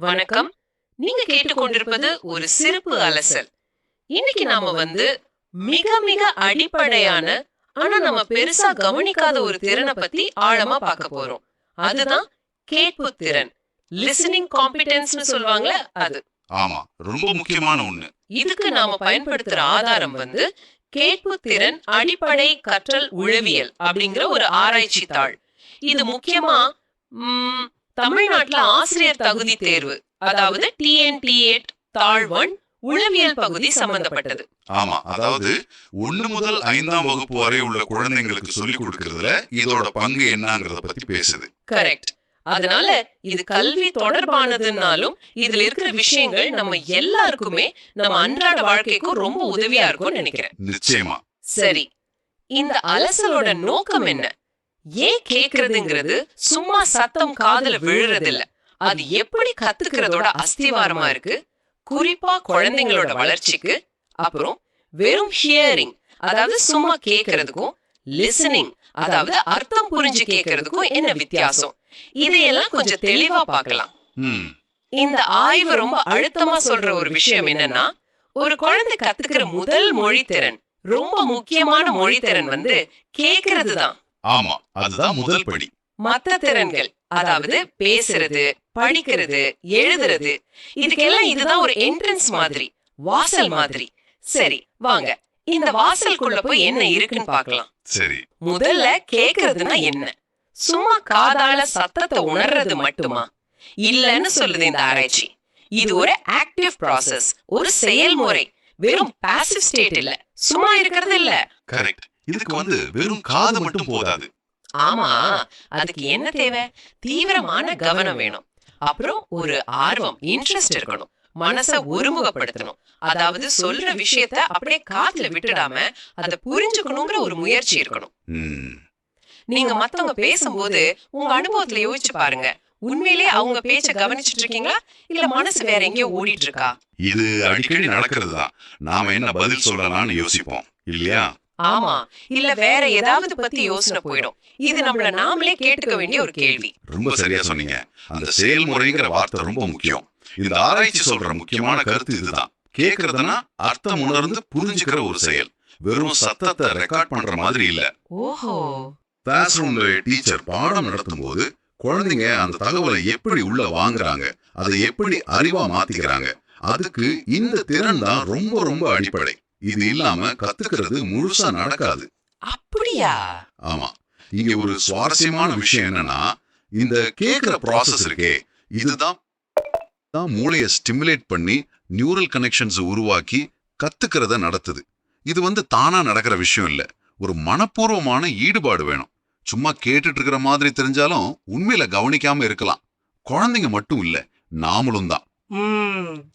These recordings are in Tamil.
வணக்கம். நீங்க கேட்டுக்கொண்டிருப்பது ஒரு சிறப்பு அலசல். இன்னைக்கு நாம வந்து மிக மிக அடிப்படையான ஆனா நம்ம பெருசா கவனிக்காத ஒரு திறனை பத்தி ஆழமா பார்க்க போறோம். அதுதான் கேட்பு திறன். லிசனிங் காம்பிடன்ஸ்னு சொல்லுவாங்கல்ல அது. ஆமா ரொம்ப முக்கியமான ஒண்ணு. இதுக்கு நாம பயன்படுத்துற ஆதாரம் வந்து கேட்பு திறன் அடிப்படை கற்றல் உளவியல் அப்படிங்கிற ஒரு ஆராய்ச்சி தாள். இது முக்கியமா தமிழ்நாட்டுல ஆசிரியர் தகுதி தேர்வு அதாவது டிஎன்டிஏ தாழ் ஒன் உளவியல் பகுதி சம்பந்தப்பட்டது. ஆமா அதாவது ஒண்ணு முதல் ஐந்தாம் வகுப்பு வரை உள்ள குழந்தைங்களுக்கு சொல்லி கொடுக்கறதுல இதோட பங்கு என்னங்கறத பத்தி பேசுது. கரெக்ட் அதனால இது கல்வி தொடர்பானதுனாலும் இதுல இருக்கிற விஷயங்கள் நம்ம எல்லாருக்குமே நம்ம அன்றாட வாழ்க்கைக்கும் ரொம்ப உதவியா இருக்கும்னு நினைக்கிறேன். நிச்சயமா. சரி இந்த அலசலோட நோக்கம் என்ன? ஏன் கேக்குறதுங்கிறது சும்மா சத்தம் காதுல விழுறது இல்ல அது எப்படி கத்துக்கிறதோட அஸ்திவாரமா இருக்கு? குறிப்பா குழந்தைங்களோட வளர்ச்சிக்கு. அப்புறம் வெறும் ஹியரிங் அதாவது சும்மா கேக்குறதுக்கும் லிசனிங் அதாவது அர்த்தம் புரிஞ்சு கேக்குறதுக்கும் என்ன வித்தியாசம்? இதையெல்லாம் கொஞ்சம் தெளிவா பார்க்கலாம். இந்த ஆய்வு ரொம்ப அழுத்தமா சொல்ற ஒரு விஷயம் என்னன்னா ஒரு குழந்தை கத்துக்கிற முதல் மொழி திறன் ரொம்ப முக்கியமான மொழி திறன் வந்து கேக்குறது தான் ஆமா அதுதான் முதல் படி. மத்த திறன்கள் அதாவது பேசுறது படிக்கிறது எழுதுறது இதுக்கெல்லாம் இதுதான் ஒரு என்ட்ரன்ஸ் மாதிரி வாசல் மாதிரி. சரி வாங்க இந்த வாசலுக்குள்ள போய் என்ன இருக்குன்னு பார்க்கலாம். சரி. முதல்ல கேக்குறதுன்னா என்ன? சும்மா காதால சத்தத்தை உணர்றது மட்டுமா? இல்லன்னு சொல்லுது இந்த ஆராய்ச்சி. இது ஒரு ஆக்டிவ் process ஒரு செயல்முறை. வெறும் பாசிவ் ஸ்டேட் இல்ல. சும்மா இருக்கிறது இல்ல. கரெக்ட் இதுக்கு வந்து வெறும் காது மட்டும் போதாது. ஆமா அதுக்கு என்ன தேவை? தீவிரமான கவனம் வேணும். அப்புறம் ஒரு ஆர்வம் இன்ட்ரெஸ்ட் இருக்கணும். மனச ஒருமுகப்படுத்தணும். அதாவது சொல்ற விஷயத்த அப்படியே காதுல விட்டுடாம அதை புரிஞ்சுக்கணுங்கிற ஒரு முயற்சி இருக்கணும். நீங்க மத்தவங்க பேசும்போது உங்க அனுபவத்துல யோசிச்சு பாருங்க. உண்மையிலே அவங்க பேச்ச கவனிச்சிட்டு இருக்கீங்களா? இல்ல மனசு வேற எங்கேயோ ஓடிட்டு இருக்கா? இது அடிக்கடி நடக்கிறது தான் நாம என்ன பதில் சொல்லலாம்னு யோசிப்போம். இல்லையா? ஆமா. இல்ல வேற ஏதாவது பத்தி யோசனை போயிடும். இது நம்மள நாமளே கேட்டுக்க வேண்டிய ஒரு கேள்வி. ரொம்ப சரியா சொன்னீங்க. அந்த செயல்முறைங்கிற வார்த்தை ரொம்ப முக்கியம். இந்த ஆராய்ச்சி சொல்ற முக்கியமான கருத்து இதுதான். கேக்குறதுனா அர்த்தம் உணர்ந்து புரிஞ்சுக்கிற ஒரு செயல். வெறும் சத்தத்தை ரெக்கார்ட் பண்ற மாதிரி இல்ல. ஓஹோ. கிளாஸ் ரூம்ல டீச்சர் பாடம் நடத்தும் போது குழந்தைங்க அந்த தகவலை எப்படி உள்ள வாங்குறாங்க? அதை எப்படி அறிவா மாத்திக்கிறாங்க? அதுக்கு இந்த திறன் தான் ரொம்ப ரொம்ப அடிப்படை. இது இல்லாம கத்துக்கிறது முழுசா நடக்காது. அப்படியா? ஆமா. இங்க ஒரு சுவாரஸ்யமான விஷயம் என்னன்னா இந்த கேக்குற ப்ராசஸ் இருக்கே இதுதான் தான் மூளையை ஸ்டிமுலேட் பண்ணி நியூரல் கனெக்ஷன்ஸ் உருவாக்கி கத்துக்கிறத நடத்துது. இது வந்து தானா நடக்கிற விஷயம் இல்ல. ஒரு மனப்பூர்வமான ஈடுபாடு வேணும். சும்மா கேட்டுட்டு இருக்கிற மாதிரி தெரிஞ்சாலும் உண்மையில கவனிக்காம இருக்கலாம். குழந்தைங்க மட்டும் இல்ல நாமளும் தான்.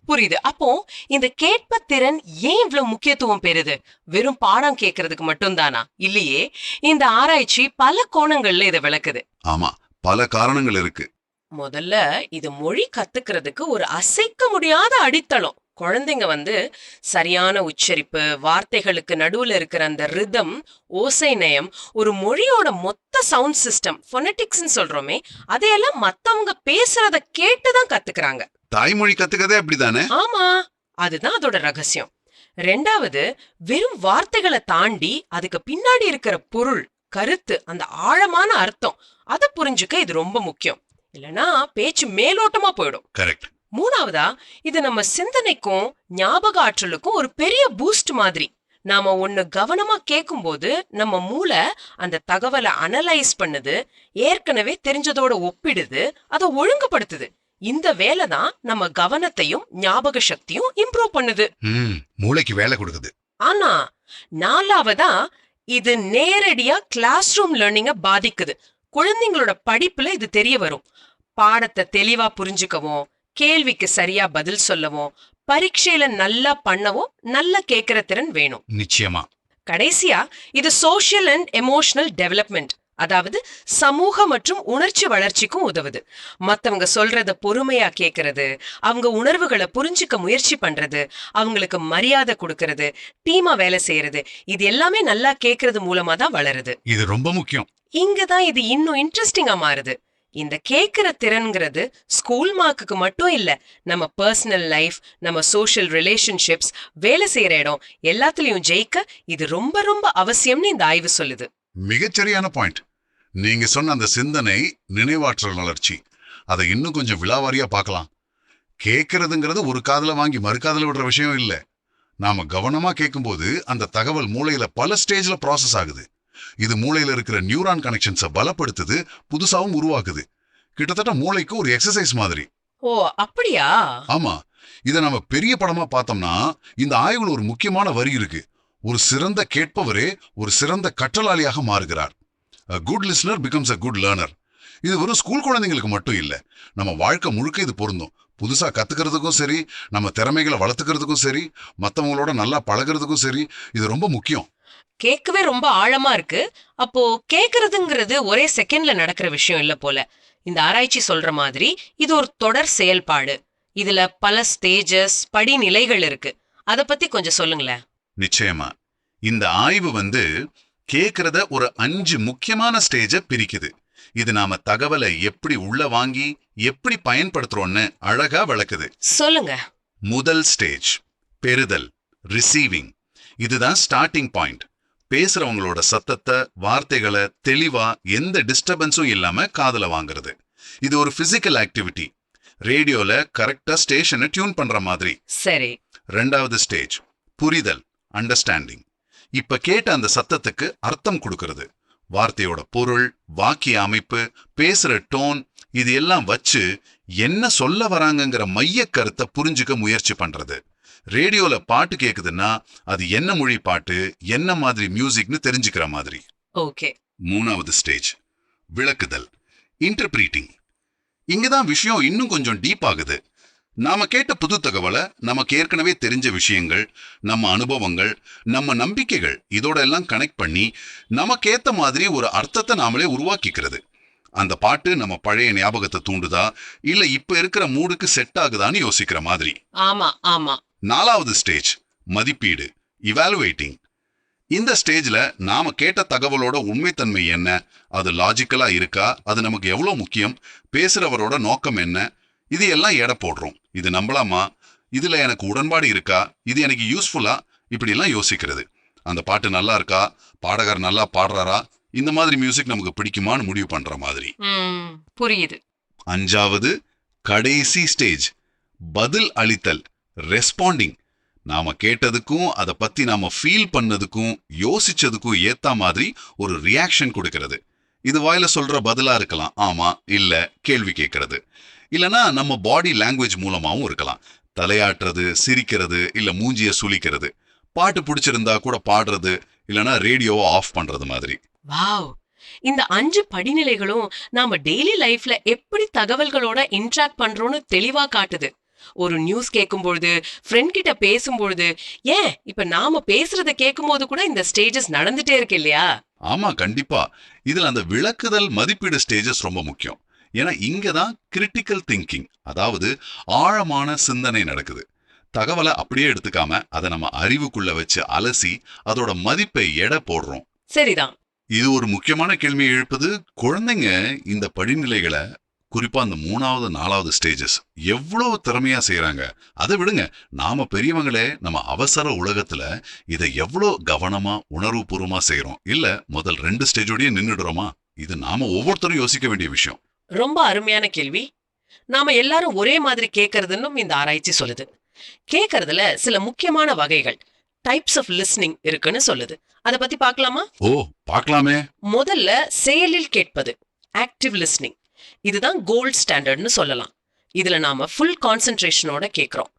புரியுது. அப்போ இந்த கேட்ப திறன் ஏன் இவ்வளவு முக்கியத்துவம் பெறுது? வெறும் பாடம் கேட்கறதுக்கு மட்டும்தானா? இல்லையே. இந்த ஆராய்ச்சி பல கோணங்கள்ல இதை விளக்குது. ஆமா பல காரணங்கள் இருக்கு. முதல்ல இது மொழி கத்துக்கிறதுக்கு ஒரு அசைக்க முடியாத அடித்தளம். குழந்தைங்க வந்து சரியான உச்சரிப்பு வார்த்தைகளுக்கு நடுவுல இருக்கிற அந்த ரிதம் ஓசை நயம் ஒரு மொழியோட மொத்த சவுண்ட் சிஸ்டம் ஃபொனட்டிக்ஸ்னு சொல்றோமே அதையெல்லாம் மத்தவங்க பேசுறத கேட்டுதான் கத்துக்கிறாங்க. தாய்மொழி கத்துக்கதே அப்படிதானே? ஆமா. அதுதான் அதோட ரகசியம். ரெண்டாவது வெறும் வார்த்தைகளை தாண்டி அதுக்கு பின்னாடி இருக்கிற பொருள் கருத்து அந்த ஆழமான அர்த்தம் அதை புரிஞ்சுக்க இது ரொம்ப முக்கியம். இல்லனா பேச்சு மேலோட்டமா போயிடும். கரெக்ட் மூணாவதா இது நம்ம சிந்தனைக்கும் ஞாபக ஆற்றலுக்கும் ஒரு பெரிய பூஸ்ட் மாதிரி. நாம ஒண்ணு கவனமா கேட்கும்போது நம்ம மூளை அந்த தகவலை அனலைஸ் பண்ணுது ஏற்கனவே தெரிஞ்சதோட ஒப்பிடுது அதை ஒழுங்குபடுத்துது. இந்த வேலை தான் நம்ம கவனத்தையும் ஞாபக சக்தியும் இம்ப்ரூவ் பண்ணுது. மூளைக்கு வேலை கொடுக்குது. ஆனா நாலாவதா இது நேரடியா கிளாஸ் ரூம் லேர்னிங்க பாதிக்குது. குழந்தைங்களோட படிப்புல இது தெரிய வரும். பாடத்தை தெளிவா புரிஞ்சுக்கவும் கேள்விக்கு சரியா பதில் சொல்லவும் பரீட்சையில நல்லா பண்ணவும் நல்லா கேட்கிற திறன் வேணும். நிச்சயமா. கடைசியா இது சோஷியல் அண்ட் எமோஷனல் டெவலப்மெண்ட் அதாவது சமூக மற்றும் உணர்ச்சி வளர்ச்சிக்கும் உதவுது. மத்தவங்க சொல்றத பொறுமையா கேக்குறது அவங்க உணர்வுகளை புரிஞ்சுக்க முயற்சி பண்றது அவங்களுக்கு மரியாதை கொடுக்கறது டீமா வேலை செய்யறது இது எல்லாமே நல்லா கேக்குறது மூலமா தான் வளருது. இது ரொம்ப முக்கியம். இங்கதான் இது இன்னும் இன்ட்ரெஸ்டிங்கா மாறுது. இந்த கேக்குற திறன்கிறது ஸ்கூல் மார்க்குக்கு மட்டும் இல்ல நம்ம பர்சனல் லைஃப் நம்ம சோஷியல் ரிலேஷன்ஷிப்ஸ் வேலை செய்யற இடம் எல்லாத்துலயும் ஜெயிக்க இது ரொம்ப ரொம்ப அவசியம்னு இந்த ஆய்வு சொல்லுது. மிகச்சரியான பாயிண்ட் நீங்க சொன்ன அந்த சிந்தனை நினைவாற்றல் வளர்ச்சி. அதை இன்னும் கொஞ்சம் விலாவாரியா பார்க்கலாம். கேட்கறதுங்கிறது ஒரு காதுல வாங்கி மறு காதுல விடுற விஷயம் இல்ல. நாம கவனமா கேட்கும்போது அந்த தகவல் மூளையில பல ஸ்டேஜ்ல ப்ராசஸ் ஆகுது. இது மூளையில இருக்கிற நியூரான் கனெக்ஷன்ஸை பலப்படுத்துது புதுசாவும் உருவாக்குது. கிட்டத்தட்ட மூளைக்கு ஒரு எக்ஸசைஸ் மாதிரி. ஓ அப்படியா? ஆமா. இத நம்ம பெரிய படமா பார்த்தோம்னா இந்த ஆய்வுல ஒரு முக்கியமான வரி இருக்கு. ஒரு சிறந்த கேட்பவரே ஒரு சிறந்த கற்றலாளியாக மாறுகிறார். A good listener becomes a good learner இது வெறும் ஸ்கூல் குழந்தைங்களுக்கு மட்டும் இல்ல நம்ம வாழ்க்கை முழுக்க இது பொருந்தும். புதுசா கற்றுக்கிறதுக்கும் சரி நம்ம திறமைகளை வளர்த்துக்கிறதுக்கும் சரி மத்தவங்களோட நல்லா பழகுறதுக்கும் சரி இது ரொம்ப முக்கியம். கேட்கவே ரொம்ப ஆழமா இருக்கு. அப்போ கேட்கறதுங்கிறது ஒரே செகண்ட்ல நடக்கிற விஷயம் இல்ல போல. இந்த ஆராய்ச்சி சொல்ற மாதிரி இது ஒரு தொடர் செயல்பாடு. இதுல பல ஸ்டேஜஸ் படிநிலைகள் இருக்கு. அத பத்தி கொஞ்சம் சொல்லுங்களேன். நிச்சயமா. இந்த ஆய்வு வந்து கேக்குறத ஒரு அஞ்சு முக்கியமான ஸ்டேஜ பிரிக்குது. இது நாம தகவலை எப்படி உள்ள வாங்கி எப்படி பயன்படுத்துறோம்னு அழகா விளக்குது. சொல்லுங்க. முதல் ஸ்டேஜ் பெறுதல் ரிசீவிங் இதுதான் ஸ்டார்டிங் பாயிண்ட் பேசுறவங்களோட சத்தத்தை வார்த்தைகளை தெளிவா எந்த டிஸ்டர்பன்ஸும் இல்லாம காதுல வாங்குறது. இது ஒரு பிசிக்கல் ஆக்டிவிட்டி ரேடியோல கரெக்டா ஸ்டேஷனை டியூன் பண்ற மாதிரி. சரி. ரெண்டாவது ஸ்டேஜ் புரிதல். அண்டர்ஸ்டாண்டிங் இப்ப கேட்ட அந்த சத்தத்துக்கு அர்த்தம் கொடுக்கிறது. வார்த்தையோட பொருள் வாக்கிய அமைப்பு பேசுற டோன் இது எல்லாம் வச்சு என்ன சொல்ல வராங்கங்கிற மைய கருத்தை புரிஞ்சுக்க முயற்சி பண்றது. ரேடியோல பாட்டு கேக்குதுன்னா அது என்ன மொழி பாட்டு என்ன மாதிரி மியூசிக்னு தெரிஞ்சுக்கிற மாதிரி. ஓகே. மூணாவது ஸ்டேஜ். விளக்குதல். இன்டர்பிரீட்டிங் இங்கதான் விஷயம் இன்னும் கொஞ்சம் டீப் ஆகுது. நாம கேட்ட புது தகவலை நமக்கு ஏற்கனவே தெரிஞ்ச விஷயங்கள் நம்ம அனுபவங்கள் நம்ம நம்பிக்கைகள் இதோட எல்லாம் கனெக்ட் பண்ணி நமக்கேத்த மாதிரி ஒரு அர்த்தத்தை நாமளே உருவாக்கிக்கிறது. அந்த பாட்டு நம்ம பழைய ஞாபகத்தை தூண்டுதா? இல்ல இப்ப இருக்கிற மூடுக்கு செட் ஆகுதான்னு யோசிக்கிற மாதிரி. ஆமா ஆமா. நாலாவது ஸ்டேஜ் மதிப்பீடு இவாலுவேட்டிங் இந்த ஸ்டேஜ்ல நாம கேட்ட தகவலோட உண்மைத்தன்மை என்ன? அது லாஜிக்கலா இருக்கா? அது நமக்கு எவ்வளவு முக்கியம்? பேசுறவரோட நோக்கம் என்ன? இது எல்லாம் எடை போடுறோம். இது நம்பலாமா? இதுல எனக்கு உடன்பாடு இருக்கா? இது எனக்கு யூஸ்ஃபுல்லா இப்படி எல்லாம் யோசிக்கிறது. அந்த பாட்டு நல்லா இருக்கா? பாடகர் நல்லா பாடுறாரா? இந்த மாதிரி மியூசிக் நமக்கு பிடிக்குமான்னு முடிவு பண்ற மாதிரி. புரியுது. அஞ்சாவது கடைசி ஸ்டேஜ் பதில் அளித்தல் ரெஸ்பாண்டிங் நாம கேட்டதுக்கும் அதை பத்தி நாம ஃபீல் பண்ணதுக்கும் யோசிச்சதுக்கும் ஏத்த மாதிரி ஒரு ரியாக்ஷன் கொடுக்கிறது. இது வாயில சொல்ற பதிலா இருக்கலாம். ஆமா இல்ல கேள்வி கேட்கறது. இல்லனா நம்ம பாடி லாங்குவேஜ் மூலமாவும் இருக்கலாம். தலையாட்டுறது சிரிக்கிறது இல்ல மூஞ்சிய சுளிக்கிறது. பாட்டு பிடிச்சிருந்தா கூட பாடுறது இல்லனா ரேடியோவை ஆஃப் பண்றது மாதிரி. வாவ் இந்த அஞ்சு படிநிலைகளும் நாம டெய்லி லைஃப்ல எப்படி தகவல்களோட இன்டராக்ட் பண்றோம்னு தெளிவா காட்டுது. ஒரு நியூஸ் கேட்கும்பொழுது ஃப்ரெண்ட் கிட்ட பேசும்பொழுது ஏன் இப்ப நாம பேசுறத கேட்கும்போது கூட இந்த ஸ்டேஜஸ் நடந்துட்டே இருக்கு இல்லையா? ஆமா கண்டிப்பா. இதுல அந்த விளக்குதல் மதிப்பீடு ஸ்டேஜஸ் ரொம்ப முக்கியம். ஏன்னா இங்க தான் கிரிட்டிக்கல் திங்கிங் அதாவது ஆழமான சிந்தனை நடக்குது. தகவலை அப்படியே எடுத்துக்காம அதை நம்ம அறிவுக்குள்ள வச்சு அலசி அதோட மதிப்பை எடை போடுறோம். சரிதான். இது ஒரு முக்கியமான கேள்வியை எழுப்புது. குழந்தைங்க இந்த படிநிலைகளை குறிப்பா அந்த மூணாவது நாலாவது ஸ்டேஜஸ் எவ்வளவு திறமையா செய்யறாங்க அதை விடுங்க. நாம பெரியவங்களே நம்ம அவசர உலகத்துல இதை எவ்வளோ கவனமா உணர்வுபூர்வமா செய்றோம்? இல்ல முதல் ரெண்டு ஸ்டேஜோடயே நின்னுடுறோமா? இது நாம ஒவ்வொருத்தரும் யோசிக்க வேண்டிய விஷயம். ரொம்ப அருமையான கேள்வி. நாம எல்லாரும் ஒரே மாதிரி கேட்கறதுன்னும் இந்த ஆராய்ச்சி சொல்லுது. கேட்கறதுல சில முக்கியமான வகைகள் டைப்ஸ் ஆஃப் லிஸ்னிங் இருக்குன்னு சொல்லுது. அத பத்தி பார்க்கலாமா ஓ பார்க்கலாமே முதல்ல செயலில் கேட்பது ஆக்டிவ் லிஸ்னிங் இதுதான் கோல்ட் ஸ்டாண்டர்ட்னு சொல்லலாம். இதுல நாம ஃபுல் கான்சென்ட்ரேஷனோட கேக்குறோம்.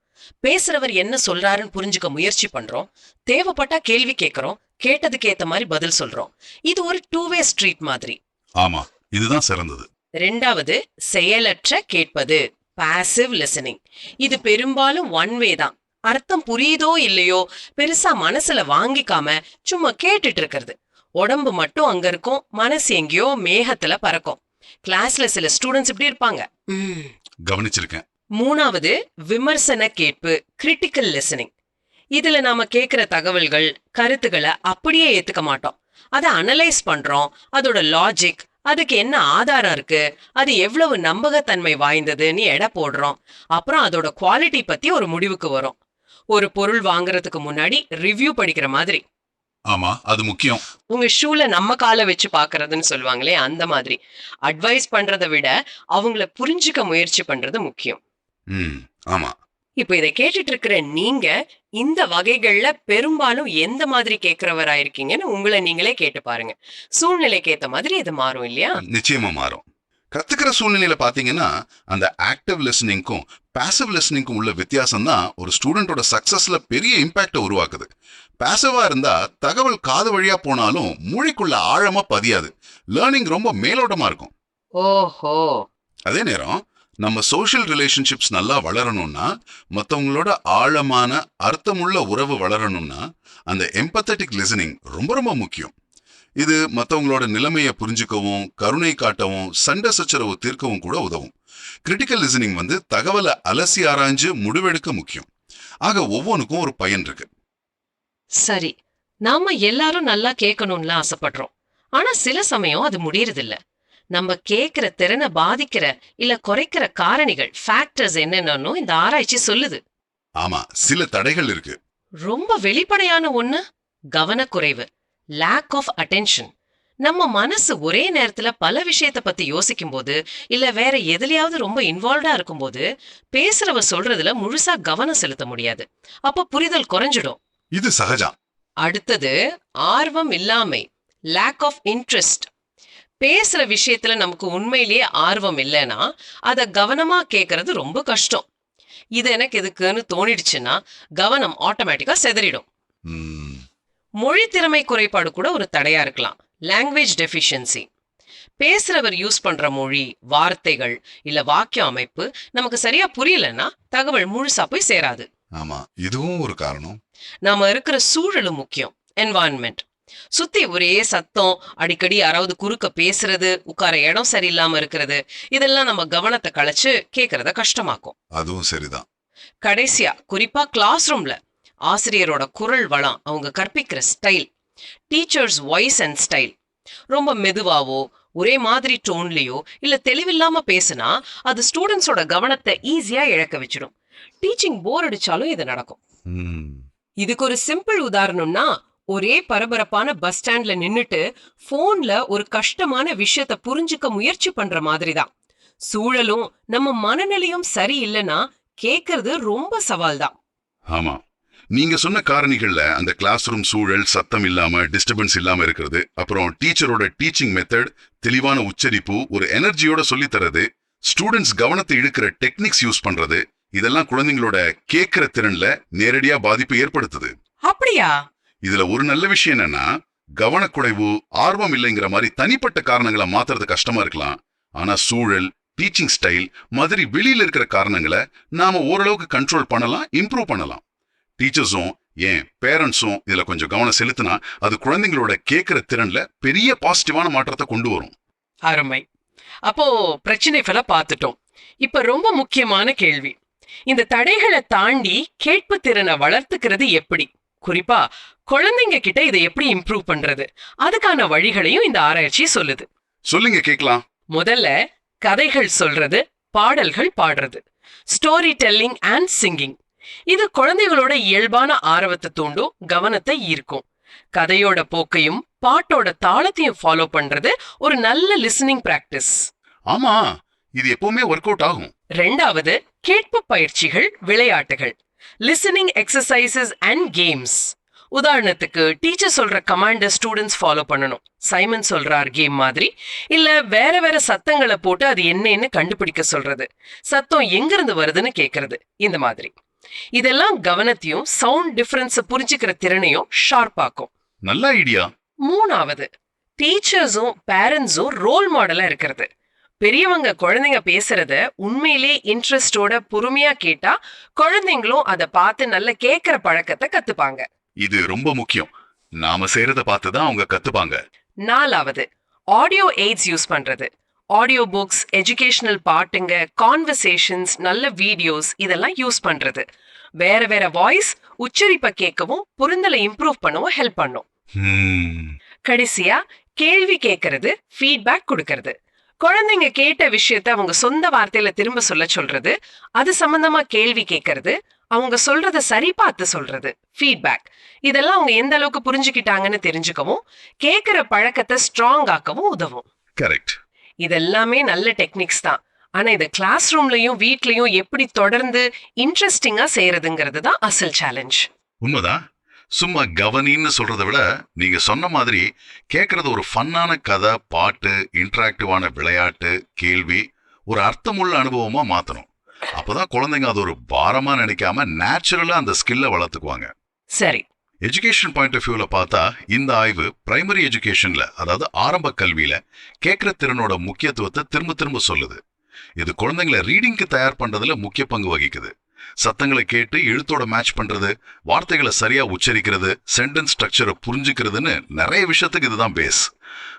பேசுறவர் என்ன சொல்றாருன்னு புரிஞ்சுக்க முயற்சி பண்றோம். தேவைப்பட்டா கேள்வி கேட்கறோம் கேட்டதுக்கு ஏத்த மாதிரி பதில் சொல்றோம். இது ஒரு டூ வே ஸ்ட்ரீட் மாதிரி. ஆமா இதுதான் சிறந்தது. ரெண்டாவது செயலற்ற கேட்பது பாசிவ் லிசனிங் இது பெரும்பாலும் ஒன் வே தான். அர்த்தம் புரியுதோ இல்லையோ பெருசா மனசுல வாங்கிக்காம சும்மா கேட்டுட்டு இருக்கிறது உடம்பு மட்டும் அங்க இருக்கும் மனசு எங்கேயோ மேகத்துல பறக்கும். கிளாஸ்ல சில ஸ்டூடெண்ட்ஸ் இப்படி இருப்பாங்க. கவனிச்சிருக்கேன். மூணாவது விமர்சன கேட்பு கிரிட்டிக்கல் லிசனிங் இதுல நாம கேக்குற தகவல்கள் கருத்துக்களை அப்படியே ஏத்துக்க மாட்டோம். அதை அனலைஸ் பண்றோம் அதோட லாஜிக் அதுக்கு என்ன ஆதாரம் இருக்கு? அது எவ்வளவு நம்பகத்தன்மை வாய்ந்ததுன்னு எடை போடுறோம். அப்புறம் அதோட குவாலிட்டி பத்தி ஒரு முடிவுக்கு வரும். ஒரு பொருள் வாங்குறதுக்கு முன்னாடி ரிவ்யூ படிக்கிற மாதிரி. ஆமா அது முக்கியம். உங்க ஷூல நம்ம காலை வச்சு பாக்குறதுன்னு சொல்லுவாங்களே அந்த மாதிரி. அட்வைஸ் பண்றதை விட அவங்கள புரிஞ்சுக்க முயற்சி பண்றது முக்கியம். ஆமா. இப்போ இதை கேட்டுட்டு இருக்கிற நீங்க இந்த வகைகள்ல பெரும்பாலும் எந்த மாதிரி கேட்கிறவரா இருக்கீங்கன்னு உங்களை நீங்களே கேட்டு பாருங்க. சூழ்நிலைக்கு ஏத்த மாதிரி இது மாறும் இல்லையா? நிச்சயமா மாறும். கத்துக்கிற சூழ்நிலையில பாத்தீங்கன்னா அந்த ஆக்டிவ் லிசனிங்க்கும் பாசிவ் லிசனிங்க்கும் உள்ள வித்தியாசம் தான் ஒரு ஸ்டூடெண்டோட சக்சஸ்ல பெரிய இம்பாக்ட உருவாக்குது. பாசிவா இருந்தா தகவல் காது வழியா போனாலும் மூளைக்குள்ள ஆழமா பதியாது. லேர்னிங் ரொம்ப மேலோட்டமா இருக்கும். ஓஹோ! அதே நேரம் நம்ம சோஷியல் ரிலேஷன்ஷிப்ஸ் நல்லா வளரணும்னா மற்றவங்களோட ஆழமான அர்த்தமுள்ள உறவு வளரணும்னா அந்த எம்பத்தட்டிக் லிசனிங் ரொம்ப ரொம்ப முக்கியம். இது மற்றவங்களோட நிலைமையை புரிஞ்சுக்கவும் கருணை காட்டவும் சண்டை சச்சரவு தீர்க்கவும் கூட உதவும். கிரிட்டிக்கல் லிசனிங் வந்து தகவலை அலசி ஆராய்ஞ்சு முடிவெடுக்க முக்கியம். ஆக ஒவ்வொன்றுக்கும் ஒரு பயன் இருக்கு. சரி நாம எல்லாரும் நல்லா கேட்கணும்னு ஆசைப்படுறோம். ஆனா சில சமயம் அது முடியறதில்லை. நம்ம கேக்குற திறனை பாதிக்கிற இல்ல குறைக்கிற காரணிகள் ஃபேக்டர்ஸ் என்னென்னு இந்த ஆராய்ச்சி சொல்லுது. ஆமா சில தடைகள் இருக்கு. ரொம்ப வெளிப்படையான ஒண்ணு கவனக்குறைவு லேக் ஆஃப் அட்டென்ஷன் நம்ம மனசு ஒரே நேரத்துல பல விஷயத்த பத்தி யோசிக்கும் போது இல்ல வேற எதுலயாவது ரொம்ப இன்வால்வ்டா இருக்கும்போது பேசுறவ சொல்றதுல முழுசா கவனம் செலுத்த முடியாது. அப்ப புரிதல் குறைஞ்சிடும். இது சகஜம். அடுத்தது ஆர்வம் இல்லாமை லேக் ஆஃப் இன்ட்ரெஸ்ட் பேசுற விஷயத்துல நமக்கு உண்மையிலேயே ஆர்வம் இல்லைன்னா அத கவனமா கேட்கறது ரொம்ப கஷ்டம். இது எனக்கு எதுக்குன்னு தோணிடுச்சுன்னா கவனம் ஆட்டோமேட்டிக்கா செதறிடும். மொழி திறமை குறைபாடு கூட ஒரு தடையா இருக்கலாம். லாங்குவேஜ் டெஃபிஷியன்சி பேசுறவர் யூஸ் பண்ற மொழி வார்த்தைகள் இல்ல வாக்கிய அமைப்பு நமக்கு சரியா புரியலன்னா தகவல் முழுசா போய் சேராது. ஆமா. இதுவும் ஒரு காரணம். நாம இருக்கிற சூழலும் முக்கியம். என்வாயன்மெண்ட் சுத்தி ஒரே சத்தம் அடிக்கடி யாராவது குறுக்க பேசுறது உட்கார இடம் சரியில்லாம இருக்கிறது இதெல்லாம் நம்ம கவனத்தை களைச்சு கேக்குறத கஷ்டமாக்கும். அதுவும் சரிதான். கடைசியா குறிப்பா கிளாஸ் ரூம்ல ஆசிரியரோட குரல் வளம் அவங்க கற்பிக்கிற style teachers voice and style ரொம்ப மெதுவாவோ ஒரே மாதிரி டோன்லயோ இல்ல தெளிவில்லாம பேசுனா அது ஸ்டூடெண்ட்ஸோட கவனத்தை ஈஸியா இழக்க வச்சிடும். டீச்சிங் போர் அடிச்சாலும் இது நடக்கும். இதுக்கு ஒரு சிம்பிள் உதாரணம்னா ஒரே பரபரப்பான பஸ் ஸ்டாண்ட்ல நின்னுட்டு போன்ல ஒரு கஷ்டமான விஷயத்த புரிஞ்சுக்க முயற்சி பண்ற மாதிரி தான் சூழலும் நம்ம மனநிலையும் சரியில்லைன்னா கேக்குறது ரொம்ப சவால் தான் ஆமா. நீங்க சொன்ன காரணிகள்ல அந்த கிளாஸ் ரூம் சூழல் சத்தம் இல்லாம டிஸ்டர்பன்ஸ் இல்லாம இருக்கிறது அப்புறம் டீச்சரோட டீச்சிங் மெத்தட் தெளிவான உச்சரிப்பு ஒரு எனர்ஜியோட சொல்லித் தரது ஸ்டூடெண்ட்ஸ் கவனத்தை இழுக்கிற டெக்னிக்ஸ் யூஸ் பண்றது இதெல்லாம் குழந்தைங்களோட கேட்கிற திறன்ல நேரடியா பாதிப்பு ஏற்படுத்துது. அப்படியா? இதுல ஒரு நல்ல விஷயம் என்னன்னா கவனக்குறைவு ஆர்வம் இல்லைங்கிற மாதிரி தனிப்பட்ட காரணங்களை மாத்துறது கஷ்டமா இருக்கலாம். ஆனா சூழல் டீச்சிங் ஸ்டைல் மாதிரி வெளியில இருக்கிற காரணங்களை நாம ஓரளவுக்கு கண்ட்ரோல் பண்ணலாம் இம்ப்ரூவ் பண்ணலாம். டீச்சர்ஸும் ஏன் பேரண்ட்ஸும் இதுல கொஞ்சம் கவனம் செலுத்தினா அது குழந்தைங்களோட கேட்கிற திறன்ல பெரிய பாசிட்டிவான மாற்றத்தை கொண்டு வரும். அருமை. அப்போ பிரச்சனைகளை பார்த்துட்டோம். இப்ப ரொம்ப முக்கியமான கேள்வி. இந்த தடைகளை தாண்டி கேட்பு திறனை வளர்த்துக்கிறது எப்படி? குறிப்பா குழந்தைங்க கிட்ட இதை எப்படி இம்ப்ரூவ் பண்றது? அதுக்கான வழிகளையும் இந்த ஆராய்ச்சி சொல்லுது. சொல்லுங்க கேட்கலாம். முதல்ல கதைகள் சொல்றது பாடல்கள் பாடுறது. ஸ்டோரி டெல்லிங் அண்ட் சிங்கிங் இது குழந்தைகளோட இயல்பான ஆர்வத்தை தூண்டும் கவனத்தை ஈர்க்கும். கதையோட போக்கையும் பாட்டோட தாளத்தையும் ஃபாலோ பண்றது ஒரு நல்ல லிசனிங் பிராக்டிஸ் ஆமா இது எப்பவுமே ஒர்க் அவுட் ஆகும். ரெண்டாவது கேட்பு பயிற்சிகள் விளையாட்டுகள். லிசனிங் எக்ஸசைசஸ் அண்ட் கேம்ஸ் உதாரணத்துக்கு டீச்சர் சொல்ற கமாண்ட ஸ்டூடெண்ட்ஸ் ஃபாலோ பண்ணணும். சைமன் சொல்றார் கேம் மாதிரி. இல்ல வேற வேற சத்தங்களை போட்டு அது என்னன்னு கண்டுபிடிக்க சொல்றது. சத்தம் எங்கிருந்து வருதுன்னு கேக்குறது. இந்த மாதிரி. இதெல்லாம் கவனத்தையும் சவுண்ட் டிஃபரன்ஸ புரிஞ்சுக்கிற திறனையும் ஷார்ப்பாக்கும் நல்ல ஐடியா மூணாவது டீச்சர்ஸும் பேரண்ட்ஸும் ரோல் மாடலா இருக்கிறது. பெரியவங்க குழந்தைங்க பேசுறத உண்மையிலே இன்ட்ரெஸ்டோட பொறுமையா கேட்டா குழந்தைங்களும் அதை பார்த்து நல்ல கேட்கிற பழக்கத்தை கத்துப்பாங்க. இது ரொம்ப முக்கியம். நாம செய்யறத பார்த்து தான் அவங்க கத்துப்பாங்க. நாலாவது ஆடியோ எய்ட்ஸ் யூஸ் பண்றது. ஆடியோ புக்ஸ் எஜுகேஷனல் பாட்டுங்க கான்வர்சேஷன்ஸ் நல்ல வீடியோஸ் இதெல்லாம் யூஸ் பண்றது. வேற வேற வாய்ஸ் உச்சரிப்பை கேட்கவும் புரிந்தலை இம்ப்ரூவ் பண்ணவும் ஹெல்ப் பண்ணும். கடைசியா கேள்வி கேட்கறது ஃபீட்பேக் கொடுக்கறது. குழந்தைங்க கேட்ட விஷயத்த அவங்க சொந்த வார்த்தையில திரும்ப சொல்ல சொல்றது அது சம்பந்தமா கேள்வி கேட்கறது அவங்க சொல்றத சரி பார்த்து சொல்றது ஃபீட்பேக் இதெல்லாம் அவங்க எந்த அளவுக்கு புரிஞ்சுக்கிட்டாங்கன்னு தெரிஞ்சுக்கவும் கேட்கிற பழக்கத்தை ஸ்ட்ராங் ஆக்கவும் உதவும். கரெக்ட் இதெல்லாமே நல்ல டெக்னிக்ஸ் தான். ஆனா இத கிளாஸ் ரூம்லயும் வீட்லயும் எப்படி தொடர்ந்து இன்ட்ரெஸ்டிங்கா செய்யறதுங்கிறது தான் அசல் சேலஞ்ச் உண்மைதான் சும்மா கவனின்னு சொல்றதை விட நீங்க சொன்ன மாதிரி கேட்கறது ஒரு ஃபன்னான கதை பாட்டு இன்டராக்டிவான விளையாட்டு கேள்வி ஒரு அர்த்தமுள்ள அனுபவமா மாத்தணும். அப்பதான் குழந்தைங்க அது ஒரு பாரமா நினைக்காம நேச்சுரலா அந்த ஸ்கில்ல வளர்த்துக்குவாங்க. சரி. எஜுகேஷன் பாயிண்ட் ஆஃப் வியூல பார்த்தா இந்த ஆய்வு பிரைமரி எஜுகேஷன்ல அதாவது ஆரம்ப கல்வியில கேட்கிற திறனோட முக்கியத்துவத்தை திரும்ப திரும்ப சொல்லுது. இது குழந்தைங்களை ரீடிங்க்கு தயார் பண்றதுல முக்கிய பங்கு வகிக்குது. சத்தங்களை கேட்டு எழுத்தோட மேட்ச் பண்றது வார்த்தைகளை சரியா உச்சரிக்கிறது சென்டென்ஸ் ஸ்ட்ரக்சரை புரிஞ்சுக்கிறதுன்னு நிறைய விஷயத்துக்கு இதுதான் பேஸ்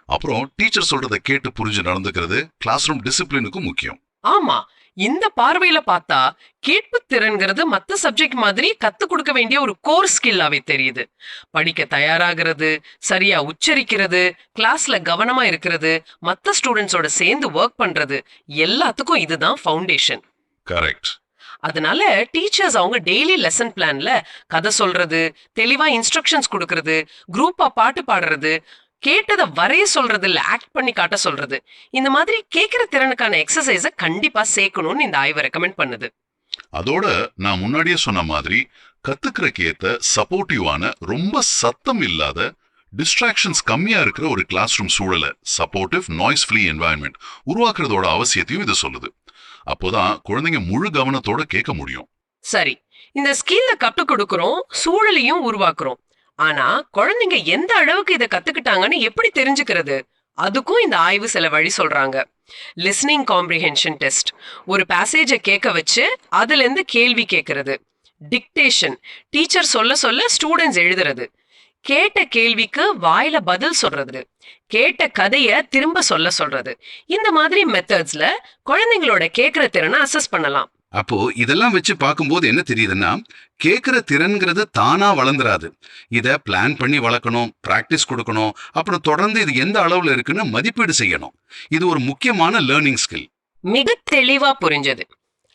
அப்புறம் டீச்சர் சொல்றதை கேட்டு புரிஞ்சு நடந்துக்கிறது கிளாஸ் ரூம் டிசிப்ளினுக்கும் முக்கியம். ஆமா. இந்த பார்வையில பார்த்தா கேட்பு திறன்கிறது மத்த சப்ஜெக்ட் மாதிரி கத்து கொடுக்க வேண்டிய ஒரு கோர் ஸ்கில்லாவே தெரியுது. படிக்க தயாராகிறது சரியா உச்சரிக்கிறது கிளாஸ்ல கவனமா இருக்கிறது மத்த ஸ்டூடெண்ட்ஸோட சேர்ந்து ஒர்க் பண்றது எல்லாத்துக்கும் இதுதான் ஃபவுண்டேஷன் கரெக்ட் அதனால டீச்சர்ஸ் அவங்க டெய்லி லெசன் பிளான்ல கதை சொல்றது தெளிவா இன்ஸ்ட்ரக்ஷன்ஸ் கொடுக்கறது குரூப்பா பாட்டு பாடுறது கேட்டதை வரைய சொல்றது இல்ல ஆக்ட் பண்ணி காட்ட சொல்றது. இந்த மாதிரி கேட்கிற திறனுக்கான எக்ஸசைஸ கண்டிப்பா சேர்க்கணும்னு இந்த ஆய்வு ரெக்கமெண்ட் பண்ணுது. அதோட நான் முன்னாடியே சொன்ன மாதிரி கத்துக்கிறக்கு ஏத்த சப்போர்ட்டிவான ரொம்ப சத்தம் இல்லாத டிஸ்ட்ராக்ஷன்ஸ் கம்மியா இருக்கிற ஒரு கிளாஸ் ரூம் சூழலை சப்போர்ட்டிவ் நாய்ஸ் ஃப்ரீ என்வாயன்மெண்ட் உருவாக்குறதோட அவசியத்தையும் இது சொல்லுது. அப்போதான் குழந்தைங்க முழு கவனத்தோட கேட்க முடியும். சரி. இந்த ஸ்கில்ல கற்றுக் கொடுக்கறோம் சூழலையும் உருவாக்குறோம். ஆனா குழந்தைங்க எந்த அளவுக்கு இதை கத்துக்கிட்டாங்கன்னு எப்படி தெரிஞ்சுக்கிறது? அதுக்கும் இந்த ஆய்வு சில வழி சொல்றாங்க. லிஸ்னிங் காம்ப்ரிஹென்ஷன் டெஸ்ட் ஒரு பேசேஜை கேட்க வச்சு அதுல இருந்து கேள்வி கேட்கறது. டிக்டேஷன் டீச்சர் சொல்ல சொல்ல ஸ்டூடெண்ட்ஸ் எழுதுறது. கேட்ட கேள்விக்கு வாயில பதில் சொல்றது. கேட்ட கதைய திரும்ப சொல்ல சொல்றது. இந்த மாதிரி மெத்தட்ஸ்ல குழந்தைங்களோட கேட்கிற திறனை அசஸ் பண்ணலாம். அப்போ இதெல்லாம் வச்சு பார்க்கும்போது என்ன தெரியுதுன்னா கேட்குற திறன்கிறது தானா வளர்ந்துராது. இதை பிளான் பண்ணி வளர்க்கணும் பிராக்டிஸ் கொடுக்கணும் அப்புறம் தொடர்ந்து இது எந்த அளவுல இருக்குன்னு மதிப்பீடு செய்யணும். இது ஒரு முக்கியமான லேர்னிங் ஸ்கில் மிக தெளிவா புரிஞ்சது.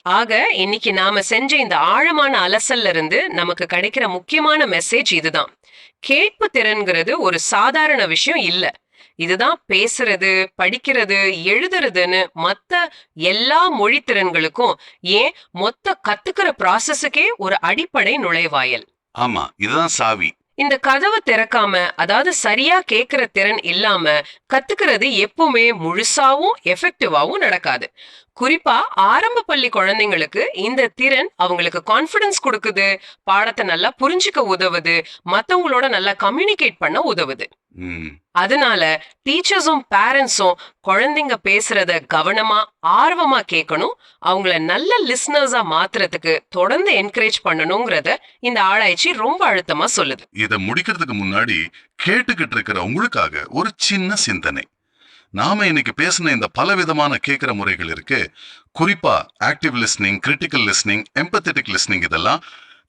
ஆக இன்னைக்கு நாம செஞ்ச இந்த ஆழமான அலசல்ல இருந்து நமக்கு கிடைக்கிற முக்கியமான மெசேஜ் இதுதான். கேட்பு திறன்கிறது ஒரு சாதாரண விஷயம் இல்ல. இதுதான் பேசுறது படிக்கிறது எழுதுறதுன்னு மத்த எல்லா மொழி திறன்களுக்கும் ஏன் மொத்த கத்துக்கிற ப்ராசஸுக்கே ஒரு அடிப்படை நுழைவாயல். ஆமா இதுதான் சாவி. இந்த கதவை திறக்காம அதாவது சரியா கேக்குற திறன் இல்லாம கத்துக்கிறது எப்பவுமே முழுசாவும் எஃபெக்டிவாவும் நடக்காது. குறிப்பா ஆரம்ப பள்ளி குழந்தைங்களுக்கு இந்த திறன் அவங்களுக்கு கான்ஃபிடன்ஸ் கொடுக்குது பாடத்தை நல்லா புரிஞ்சுக்க உதவுது மத்தவங்களோட நல்லா கம்யூனிகேட் பண்ண உதவுது. அதனால டீச்சர்ஸும் பேரண்ட்ஸும் குழந்தைங்க பேசுறத கவனமா ஆர்வமா கேட்கணும். அவங்கள நல்ல லிஸ்னர்ஸா மாத்துறதுக்கு தொடர்ந்து என்கரேஜ் பண்ணணுங்கிறத இந்த ஆராய்ச்சி ரொம்ப அழுத்தமா சொல்லுது. இதை முடிக்கிறதுக்கு முன்னாடி கேட்டுக்கிட்டு இருக்கிற உங்களுக்காக ஒரு சின்ன சிந்தனை. நாம இன்னைக்கு பேசின இந்த பலவிதமான கேட்கிற முறைகள் இருக்கு. குறிப்பா active listening critical listening empathetic listening இதெல்லாம்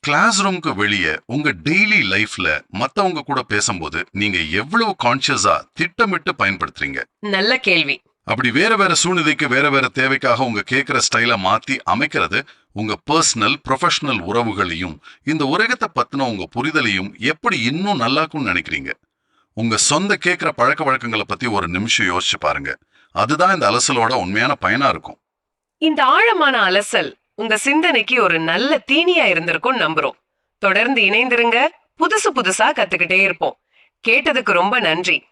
கிளாஸ் ரூம்க்கு வெளியே உங்க டெய்லி லைஃப்ல மத்தவங்க கூட பேசும்போது நீங்க எவ்வளவு கான்சியஸா திட்டமிட்டு பயன்படுத்துறீங்க? நல்ல கேள்வி. அப்படி வேற வேற சூழ்நிலைக்கு வேற வேற தேவைக்காக உங்க கேட்கிற ஸ்டைலை மாத்தி அமைக்கிறது உங்க பர்சனல் ப்ரொஃபஷனல் உறவுகளையும் இந்த உலகத்தை பத்தின உங்க புரிதலையும் எப்படி இன்னும் நல்லாக்கும்னு நினைக்கிறீங்க? உங்க சொந்த கேட்கிற பழக்க வழக்கங்களை பத்தி ஒரு நிமிஷம் யோசிச்சு பாருங்க. அதுதான் இந்த அலசலோட உண்மையான பயனா இருக்கும். இந்த ஆழமான அலசல் உங்க சிந்தனைக்கு ஒரு நல்ல தீனியா இருந்திருக்கும் நம்புறோம். தொடர்ந்து இணைந்திருங்க. புதுசு புதுசா கத்துக்கிட்டே இருப்போம். கேட்டதுக்கு ரொம்ப நன்றி.